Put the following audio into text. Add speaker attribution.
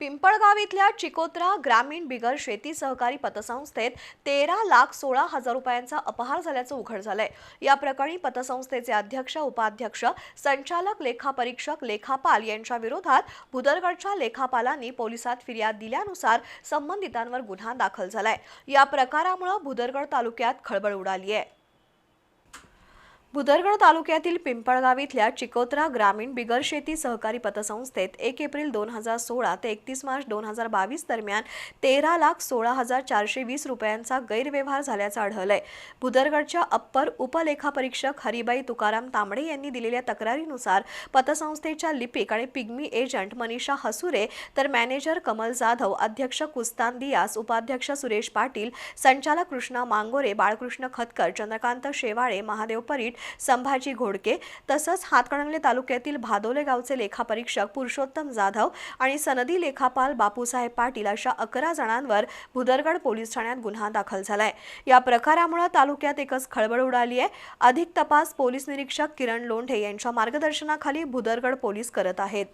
Speaker 1: पिंपळगाव इथल्या चिकोत्रा ग्रामीण बिगर शेती सहकारी पतसंस्थेत तेरा लाख सोळा हजार रुपयांचा अपहार झाल्याचं उघड झालंय. या प्रकरणी पतसंस्थेचे अध्यक्ष उपाध्यक्ष संचालक लेखापरीक्षक लेखापाल यांच्या विरोधात भुदरगडच्या लेखापालांनी पोलिसात फिर्याद दिल्यानुसार संबंधितांवर गुन्हा दाखल झालाय. या प्रकारामुळे भुदरगड तालुक्यात खळबळ उडाली आहे भुदरगड तालुक्यातील पिंपळगाव इथल्या चिकोत्रा ग्रामीण बिगर शेती सहकारी पतसंस्थेत एक एप्रिल दोन हजार सोळा ते एकतीस मार्च दोन हजार बावीस दरम्यान तेरा लाख सोळा हजार चारशे वीस रुपयांचा गैरव्यवहार झाल्याचं आढळलंय. भुदरगडच्या अप्पर उपलेखापरीक्षक हरिबाई तुकाराम तांबडे यांनी दिलेल्या तक्रारीनुसार पतसंस्थेच्या लिपिक आणि पिग्मी एजंट मनीषा हसुरे तर मॅनेजर कमल जाधव अध्यक्ष कुस्तान दियास उपाध्यक्ष सुरेश पाटील संचालक कृष्णा मांगोरे बाळकृष्ण खतकर चंद्रकांत शेवाळे महादेव परीट संभाजी घोडके. तसंच हातकणंगले तालुक्यातील भादोले गावचे लेखापरीक्षक पुरुषोत्तम जाधव आणि सनदी लेखापाल बापूसाहेब पाटील अशा अकरा जणांवर भुदरगड पोलीस ठाण्यात गुन्हा दाखल झालाय. या प्रकारामुळे तालुक्यात एकच खळबळ उडाली आहे. अधिक तपास पोलीस निरीक्षक किरण लोंढे यांच्या मार्गदर्शनाखाली भुदरगड पोलीस करत आहेत.